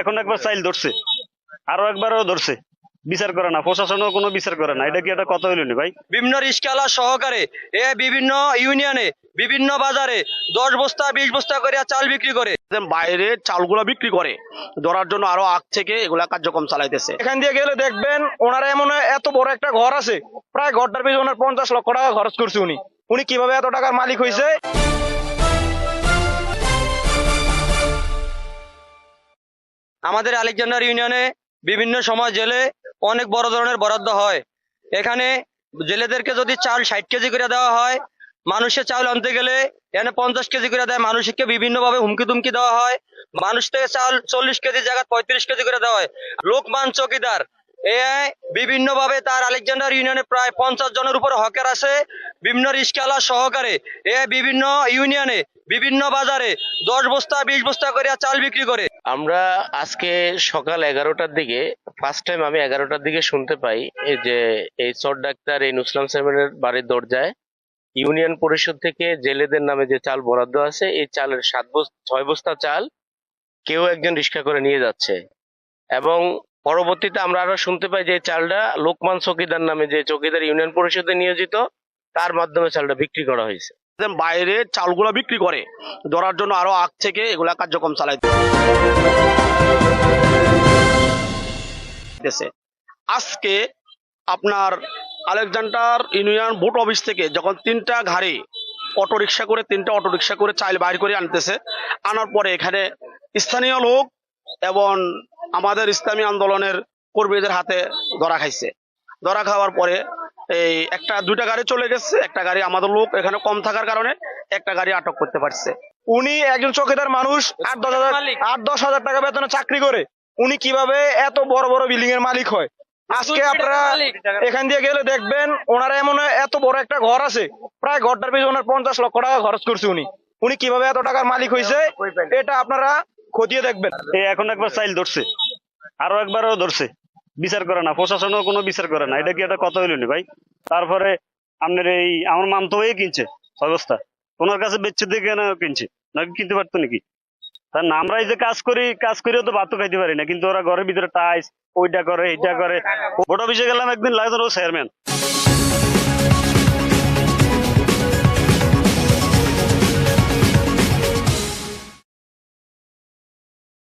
এখন একবার চাইল ধরছে। আরও একবারও ধরছে। বিচার করে না প্রশাসনও কোনো বিচার করে না। এটা কি একটা কথা হইল ভাই? বিভিন্ন রিস্কালা সহকারে এ বিভিন্ন ইউনিয়নে বিভিন্ন বাজারে দশ বস্তা বিশ বস্তা করে চাল বিক্রি করে। বাইরে চালগুলো বিক্রি করে ধরার জন্য আরও আগ থেকে এগুলা কার্যক্রম চালাইতেছে। এখান দিয়ে গেলে দেখবেন ওনারা এমন এত বড় একটা ঘর আছে প্রায় ঘরটার পিছনে ওনার পঞ্চাশ লক্ষ টাকা খরচ করছে উনি। উনি কীভাবে এত টাকার মালিক হয়েছে আমাদের আলেকজান্ডার ইউনিয়নে বিভিন্ন সময় জেলে অনেক বড় ধরনের বরাদ্দ হয়। এখানে জেলেদেরকে যদি চাল ষাট কেজি করে দেওয়া হয়, মানুষের চাল আনতে গেলে এখানে পঞ্চাশ কেজি করে দেয়, মানুষকে বিভিন্নভাবে হুমকি তুমকি দেওয়া হয়। মানুষ থেকে চাল চল্লিশ কেজি জায়গা পঁয়ত্রিশ কেজি করে দেওয়া হয়। লোকমান চকিদার এ বিভিন্ন ভাবে তার আলেকজান্ডার ইউনিয়নে প্রায় পঞ্চাশ জনের উপরে হকের আছে, বিভিন্ন রিস্কালা সহকারে। এ বিভিন্ন ইউনিয়নে, বিভিন্ন বাজারে দশ বস্তা, বিশ বস্তা করে চাল বিক্রি করে। আমরা আজকে সকাল এগারোটার দিকে ফার্স্ট টাইম আমি এগারোটার দিকে শুনতে পাই যে এই চর ডাক্তার এই নুসলাম সাহেবের বাড়ির দরজায়, ইউনিয়ন পরিষদ থেকে জেলেদের নামে যে চাল বরাদ্দ আছে, এই চালের সাত বস্তা ছয় বস্তা চাল কেউ একজন রিক্সা করে নিয়ে যাচ্ছে। এবং পরবর্তীতে আমরা আরও শুনতে পাই যে চালটা লোকমান চকিদার নামে যে চকিদার ইউনিয়ন পরিষদে নিয়োজিত, তার মাধ্যমে চালটা বিক্রি করা হয়েছে। বাইরে চালগুলো বিক্রি করে, ধরার জন্য আরও আগ থেকে এগুলা কার্যক্রম চালাইতেছে আজকে আপনার আলেকজান্ডার ইউনিয়ন ভোট অফিস থেকে যখন তিনটা ঘাড়ি অটো রিক্সা করে, তিনটা অটো রিক্সা করে চাইল বাইর করে আনতেছে, আনার পরে এখানে স্থানীয় লোক এবং আমাদের ইসলামী আন্দোলনের কর্মীদের হাতে ধরা খাইছে। ধরা খাওয়ার পরে এই একটা দুইটা গাড়ি চলে গেছে একটা গাড়ি আমাদের লোক এখানে কম থাকার কারণে একটা গাড়ি আটক করতে পারছে। উনি একজন চৌকিদার মানুষ আট দশ হাজার আট দশ হাজার টাকা বেতনে চাকরি করে। উনি কীভাবে এত বড় বড় বিল্ডিং এর মালিক হয়? আজকে আপনারা এখান দিয়ে গেলে দেখবেন ওনারা এমন এত বড় একটা ঘর আছে প্রায় ঘরটার পিছনে ওনার পঞ্চাশ লক্ষ টাকা খরচ করছে উনি। উনি কীভাবে এত টাকার মালিক হয়েছে এটা আপনারা খতিয়ে দেখবেন। এই এখন একবার চাইল ধরছে। আরও একবারও ধরছে। বিচার করে না প্রশাসনও কোনো বিচার করে না। এটা কি একটা কথা হইল ভাই? তারপরে আপনার এই আমার মাম তো হয়ে কিনছে অবস্থা। ওনার কাছে বেচছে দিয়ে কেন কিনছে। নাকি কিনতে পারতো নাকি? তার এই যে কাজ করি কাজ করেও তো ভাতও খাইতে পারি না। কিন্তু ওরা ঘরের ভিতরে টাইস ওইটা করে এইটা করে। ভোট অফিসে গেলাম একদিন লাগে ও চেয়ারম্যান